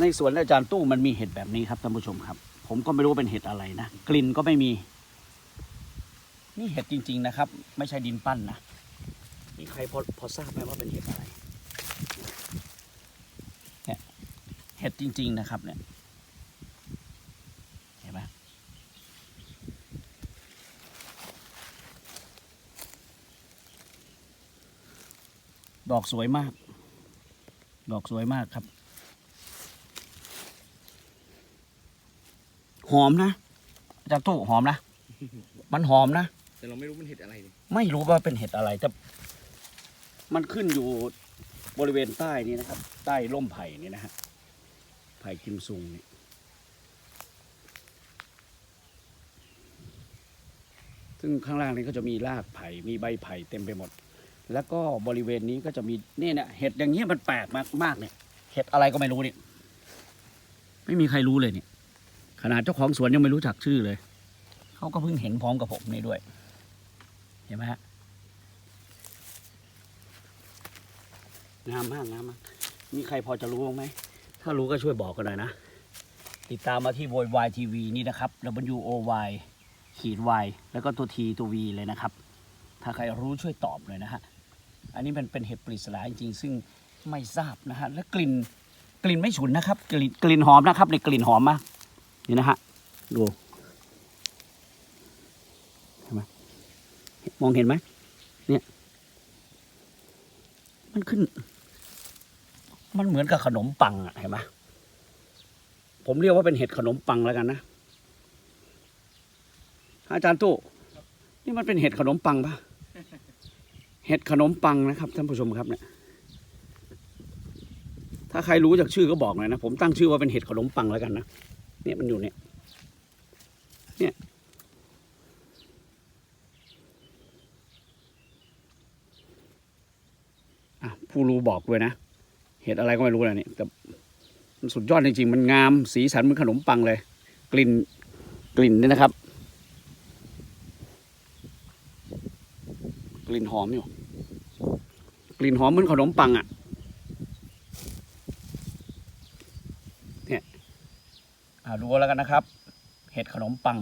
ในสวนอาจารย์ตู้มันมีเห็ดแบบนี้ครับท่านผู้ชมครับ ผมก็ไม่รู้ว่าเป็นเห็ดอะไรนะกลิ่นก็ไม่มี นี่เห็ดจริง ๆนะครับ ไม่ใช่ดินปั้นนะนี่ใครพอพอทราบไหมว่าเป็นเห็ดอะไรเนี่ยเห็ดจริง ๆนะครับ เนี่ยเห็นไหมดอกสวยมาก ดอกสวยมากครับ หอมนะอาจารย์ตู้หอมนะ มันหอมนะ แต่เราไม่รู้มันเห็ดอะไรเลยไม่รู้ว่าเป็นเห็ดอะไรแต่มันขึ้นอยู่บริเวณใต้นี้นะครับ ใต้ร่มไผ่นี่นะฮะไผ่กิมซุงนี่ซึ่งข้างล่างนี้ก็จะมีรากไผ่มีใบไผ่เต็มไปหมด แล้วก็บริเวณนี้ก็จะมีเนี่ยเนี่ยเห็ดอย่างเงี้ยมันแปลกมากมากเนี่ย เห็ดอะไรก็ไม่รู้เนี่ย ไม่มีใครรู้เลยเนี่ยข นาดเจ้าของสวนยังไม่รู้จักชื่อเลย เขาก็เพิ่งเห็นพร้อมกับผมนี่ด้วย เห็นไหมฮะงามมากงามมากมีใครพอจะรู้บ้างไหม ถ้ารู้ก็ช่วยบอกกันหน่อยนะ ติดตามมาที่โวยวายทีวีนี่นะครับ W O Y ขีด Y แล้วก็ตัว T ตัว V เลยนะครับ ถ้าใครรู้ช่วยตอบเลยนะฮะ อันนี้มันเป็นเห็ดปริศนาจริงๆ ซึ่งไม่ทราบนะฮะ และกลิ่นกลิ่นไม่ฉุนนะครับ กลิ่นกลิ่นหอมนะครับในกลิ่นหอมมาก นี่นะฮะ ดูมองเห็นไหมเนี่ย มันขึ้น มันเหมือนกับขนมปังอะเห็นไหมผมเรียกว่าเป็นเห็ดขนมปังแล้วกันนะ อาจารย์ตู้นี่มันเป็นเห็ดขนมปังปะเห็ดขนมปังนะครับท่านผู้ชมครับเนี่ย ถ้าใครรู้จากชื่อก็บอกหน่อยนะ ผมตั้งชื่อว่าเป็นเห็ดขนมปังแล้วกันนะ เนี่ยมันอยู่เนี่ย เนี่ย อะ ผู้รู้บอกด้วยนะ เห็ดอะไรก็ไม่รู้นะเนี่ย แต่มันสุดยอดจริงๆ มันงาม สีสันเหมือนขนมปังเลย กลิ่น กลิ่นนี่นะครับ กลิ่นหอมอยู่ กลิ่นหอมเหมือนขนมปังอะ่ะ เนี่ยอ่า ดูแล้วกันนะครับ เห็ดขนมปัง